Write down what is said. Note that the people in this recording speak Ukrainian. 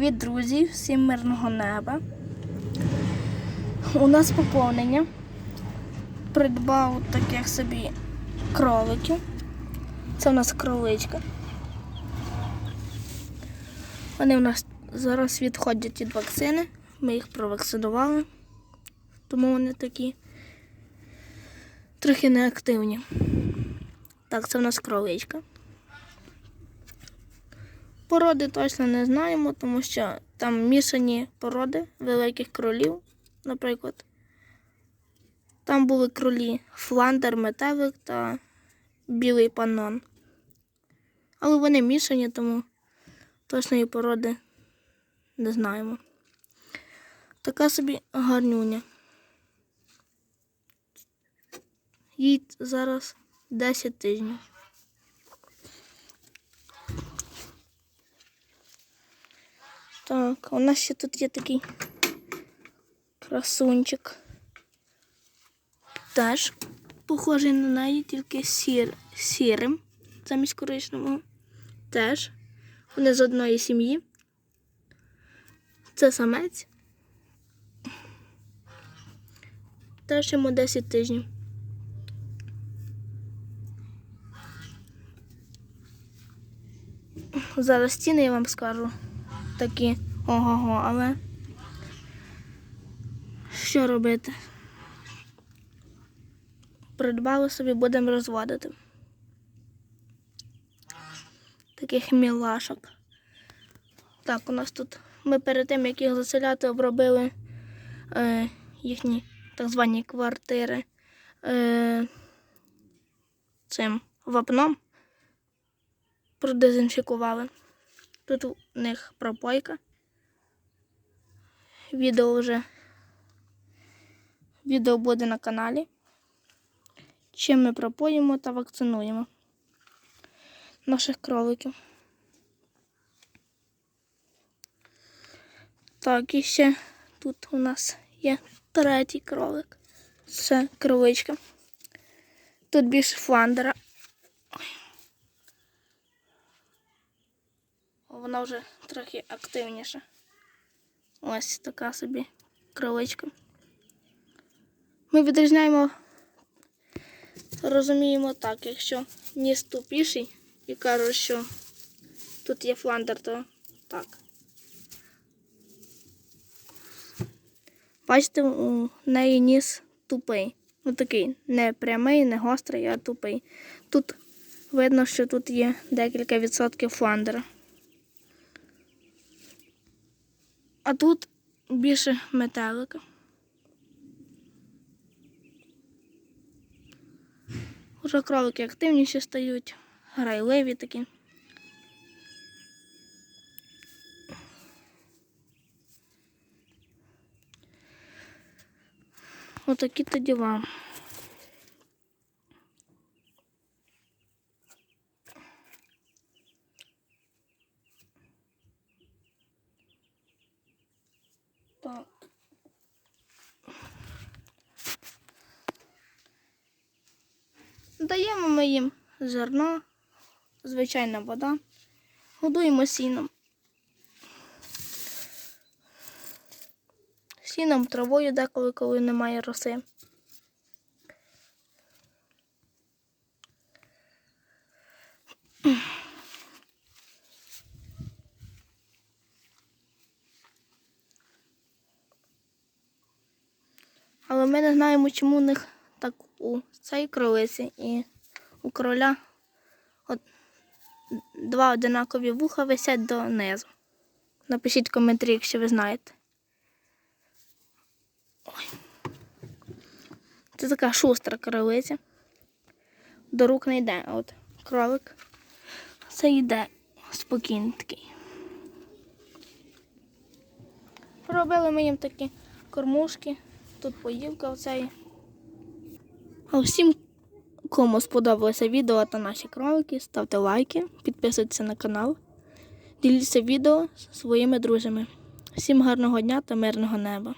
Від друзів, всім мирного неба. У нас поповнення. Придбав таких собі кроликів. Це у нас кроличка. Вони у нас зараз відходять від вакцини. Ми їх провакцинували, тому вони такі трохи неактивні. Так, це у нас кроличка. Породи точно не знаємо, тому що там мішані породи великих кролів, наприклад. Там були кролі фландер, метелик та білий панон. Але вони мішані, тому точної породи не знаємо. Така собі гарнюня. Їй зараз 10 тижнів. Так, у нас ще тут є такий красунчик. Теж похожий на неї, тільки сір, сірим замість коричневого. Теж. Вони з одної сім'ї. Це самець. Теж йому 10 тижнів. Зараз ціни я вам скажу такі ого-го, але що робити? Придбали собі, будемо розводити. Таких мілашок. Так, у нас тут ми перед тим, як їх заселяти, обробили е, їхні так звані квартири е, цим вапном. Продезінфікували. Тут у них пропойка. Відео вже відео буде на каналі. Чим ми пропоїмо та вакцинуємо наших кроликів. Так, і ще тут у нас є третій кролик. Це кроличка. Тут більше фландера. Вона вже трохи активніша. Ось така собі кроличка. Ми відрізняємо, розуміємо так, якщо ніс тупіший і кажуть, що тут є фландер, то так. Бачите, у неї ніс тупий. Ну такий не прямий, не гострий, а тупий. Тут видно, що тут є декілька відсотків фландера. А тут більше метелика. Уже кролики активніші стають, грайливі такі. Отакі то діла. Так. Даємо ми їм зерно, звичайна вода, годуємо сіном. Сіном, травою деколи, коли немає роси. Але ми не знаємо, чому у них так у цієї кролиці і у короля от, два одинакові вуха висять донизу. Напишіть коментарі, якщо ви знаєте. Ой. Це така шустра кролиця. До рук не йде, от кролик. Це йде спокійно такий. Робили ми їм такі кормушки. Тут поївка оцей. А всім, кому сподобалося відео та наші кролики, ставте лайки, підписуйтесь на канал, діліться відео зі своїми друзями. Всім гарного дня та мирного неба!